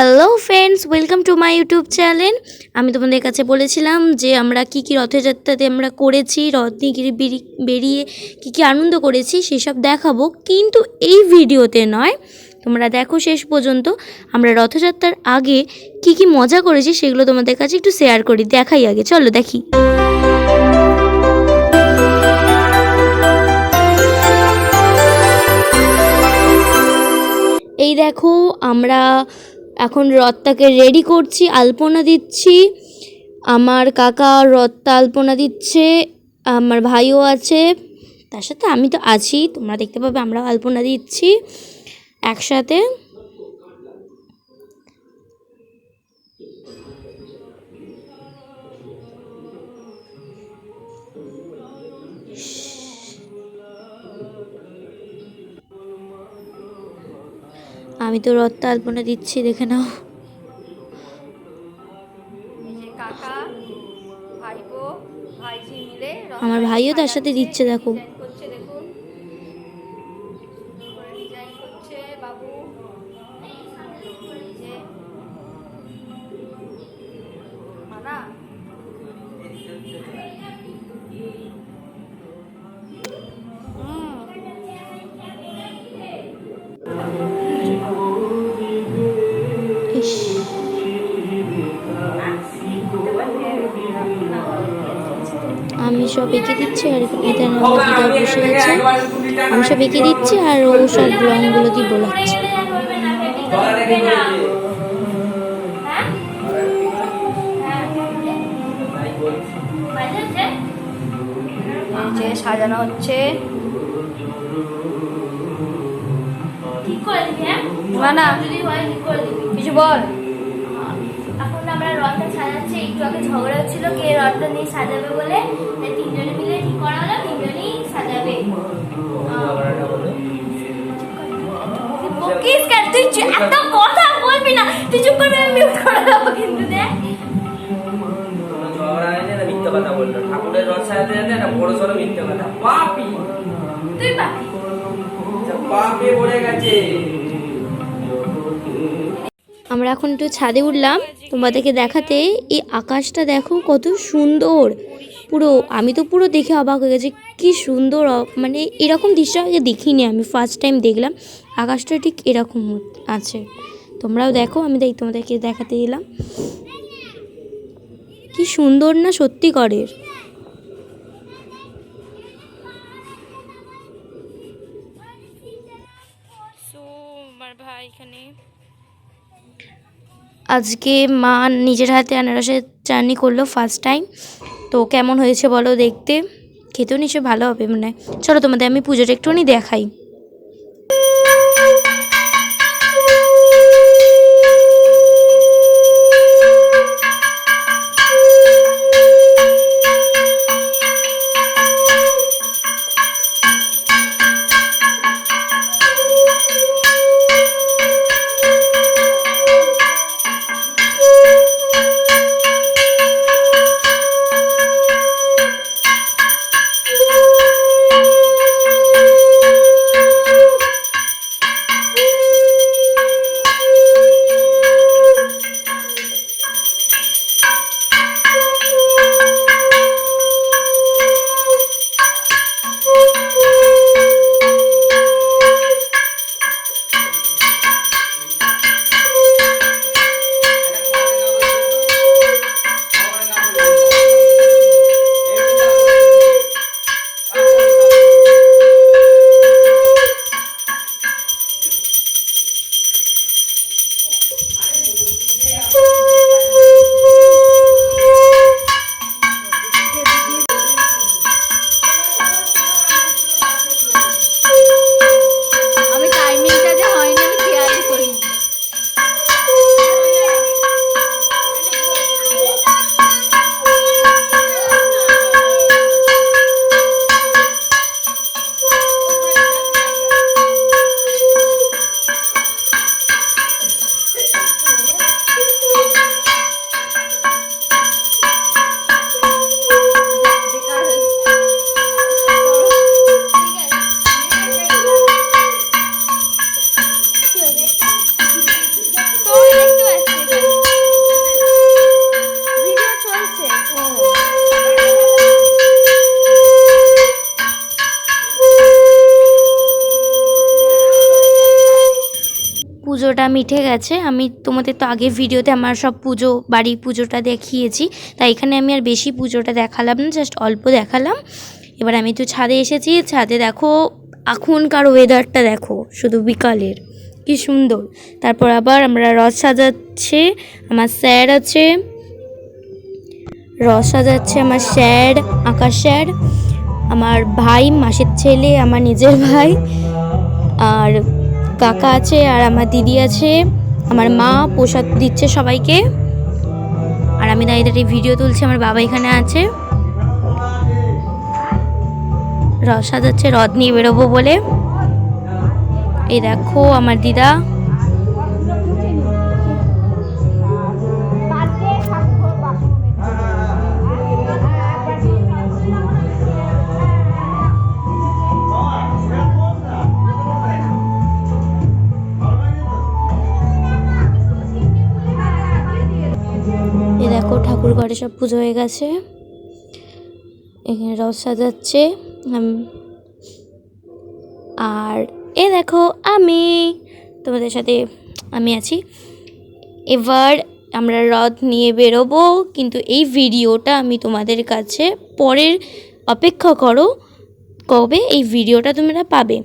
Hello friends welcome to my YouTube channel আমি তোমাদের কাছে বলেছিলাম যে আমরা কি কি রথযাত্রাতে আমরা করেছি রথ বেরিয়ে কি কি আনন্দ করেছি, সেসব দেখাবো। কিন্তু এই ভিডিওতে নয়। তোমরা দেখো শেষ পর্যন্ত আমরা রথযাত্রার আগে কি কি মজা করেছি, সেগুলো তোমাদের কাছে একটু শেয়ার করি, দেখাই আগে। চলো দেখি। এই দেখো, আমরা এখন রথটাকে রেডি করছি, আলপনা দিচ্ছি। আমার কাকা রথটা আলপনা দিচ্ছে, আমার ভাইও আছে। তার সাথে আমি তো আছি, তোমরা দেখতে পাবে আমরা আলপনা দিচ্ছি। একসাথে আমি তো রথটা আলপনা দিচ্ছি দেখে নাও। আমার ভাইও তার সাথে দিচ্ছে দেখো। সব এঁকে দিচ্ছি আর এটা আমার দিদা বসে আছে আমি সব এঁকে দিচ্ছি আর ও সব রঙগুলো দিয়ে বোলাচ্ছে। যে সাজানো হচ্ছে। হ্যাঁ মানা হয় কিছু বল। এখন আমরা রথটা সাজাচ্ছি একটু আগে ঝগড়া হচ্ছিল কে রথটা নিয়ে সাজাবে বলে তুই এত কথা বলবি না। তুই চুপ মিউট করে কিন্তু আমরা এখন একটু ছাদে উঠলাম। তোমাদেরকে দেখাতে এই আকাশটা দেখো কত সুন্দর। পুরো আমি তো পুরো দেখে অবাক হয়ে গেছি কি সুন্দর মানে এরকম দৃশ্য আগে দেখিনি আমি ফার্স্ট টাইম দেখলাম আকাশটা ঠিক এরকম আছে। তোমরাও দেখো আমি তাই তোমাদেরকে দেখাতে দিলাম কি সুন্দর না সত্যি করের ভাই এখানে। আজকে মা নিজের হাতে আনারসের চাটনি করল ফার্স্ট টাইম তো কেমন হয়েছে বলো দেখতে? খেতেও নিশ্চয় ভালো হবে মানে চলো তোমাদের আমি পুজোটা একটুখানি দেখাই। পুজোটা মিটে গেছে। আমি তোমাদের তো আগে ভিডিওতে আমার সব পুজো, বাড়ির পুজোটা দেখিয়েছি। তাই এখানে আমি আর বেশি পুজোটা দেখালাম না জাস্ট অল্প দেখালাম। এবার আমি তো ছাদে এসেছি। ছাদে দেখো, এখনকার ওয়েদারটা দেখো, শুধু বিকালের। কি সুন্দর। তারপর আবার আমরা রথ সাজাচ্ছে, আমার স্যার আছে। রথ সাজাচ্ছে আমার স্যার, আকাশ স্যার। আমার ভাই, মাসির ছেলে, আমার নিজের ভাই। আর কাকা আছে আর আমার দিদি আছে। আমার মা প্রসাদ দিচ্ছে সবাইকে। আর আমি দাঁড়িয়ে দাঁড়িয়ে ভিডিও তুলছি, আমার বাবা এখানে আছে। রসাদ সাজাচ্ছে রথ নিয়ে বেরোবো বলে। এই দেখো আমার দিদা। ঘরে সব পুজো হয়ে গেছে। এখানে রথ সাজাচ্ছে। আর এ দেখো আমি, তোমাদের সাথে আমি আছি। এবার আমরা রথ নিয়ে বেরোবো, কিন্তু এই ভিডিওটা আমি তোমাদের কাছে পরের অপেক্ষা করো, কবে এই ভিডিওটা তোমরা পাবে।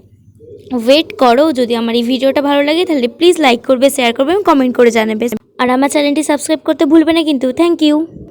ওয়েট করো, যদি আমার এই ভিডিওটা ভালো লাগে, তাহলে প্লিজ লাইক করবে শেয়ার করবে এবং কমেন্ট করে জানাবে। আর আমার চ্যানেলটি সাবস্ক্রাইব করতে ভুলবে না, কিন্তু থ্যাংক ইউ